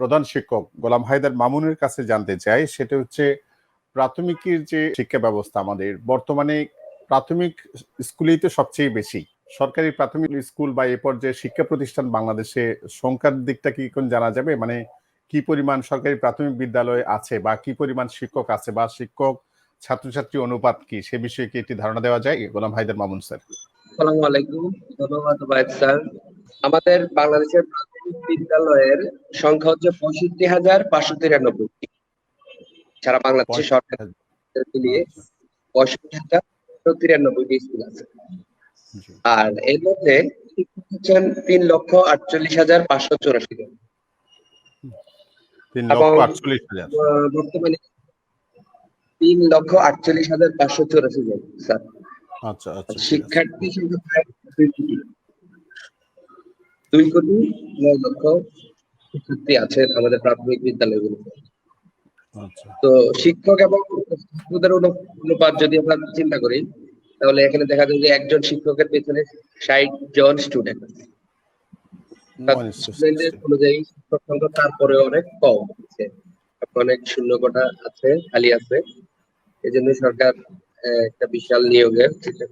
প্রধান শিক্ষক গোলাম হায়দার মামুনের কাছে জানতে চাই, সেটা হচ্ছে প্রাথমিকের যে শিক্ষা ব্যবস্থা আমাদের, বর্তমানে প্রাথমিক স্কুলেই তো সবচেয়ে বেশি। সরকারি প্রাথমিক স্কুল বা এ পর্যায়ে শিক্ষা প্রতিষ্ঠান বাংলাদেশে সংখ্যার দিকটা কি কোন জানা যাবে? মানে কি পরিমাণ সরকারি প্রাথমিক বিদ্যালয় আছে বা কি পরিমাণ শিক্ষক আছে বা শিক্ষক ছাত্রছাত্রী অনুপাত কি? সে বিষয়ে কি একটি ধারণা দেওয়া যায়? গোলাম হায়দার মামুন, স্যার। আসসালামু আলাইকুম। ধন্যবাদ স্যার। আমাদের বাংলাদেশের বিদ্যালয়ের সংখ্যা হচ্ছে পঁয়ষট্টি হাজার পাঁচশো তিরানব্বই। সারা বাংলাদেশের সরকার মিলিয়ে পঁয়ষট্টি হাজার তিরানব্বইটি স্কুল আছে। আর এর মধ্যে হচ্ছেন তিন লক্ষ আটচল্লিশ হাজার পাঁচশো চৌরাশি জন। বর্তমানে তিন লক্ষ আটচল্লিশ হাজার পাঁচশো চৌরাশি জন স্যার। আচ্ছা আচ্ছা শিক্ষার্থী সংখ্যা দুই কোটি নয় লক্ষ শিক্ষার্থী আছেন আমাদের প্রাথমিক বিদ্যালয়গুলোতে আচ্ছা। তো শিক্ষক এবং ছাত্রদের অনু- অনুপাত যদি আমরা চিন্তা করি তাহলে এখানে দেখা যায় যে একজন শিক্ষকের পেছনে ষাট জন স্টুডেন্ট স্টুডেন্টের অনুযায়ী শিক্ষক সংখ্যা তারপরে অনেক কম আছে। অনেক শূন্য কোটা আছে খালি আছে। এই জন্য সরকার একটা বিশাল নিয়োগের চিন্তা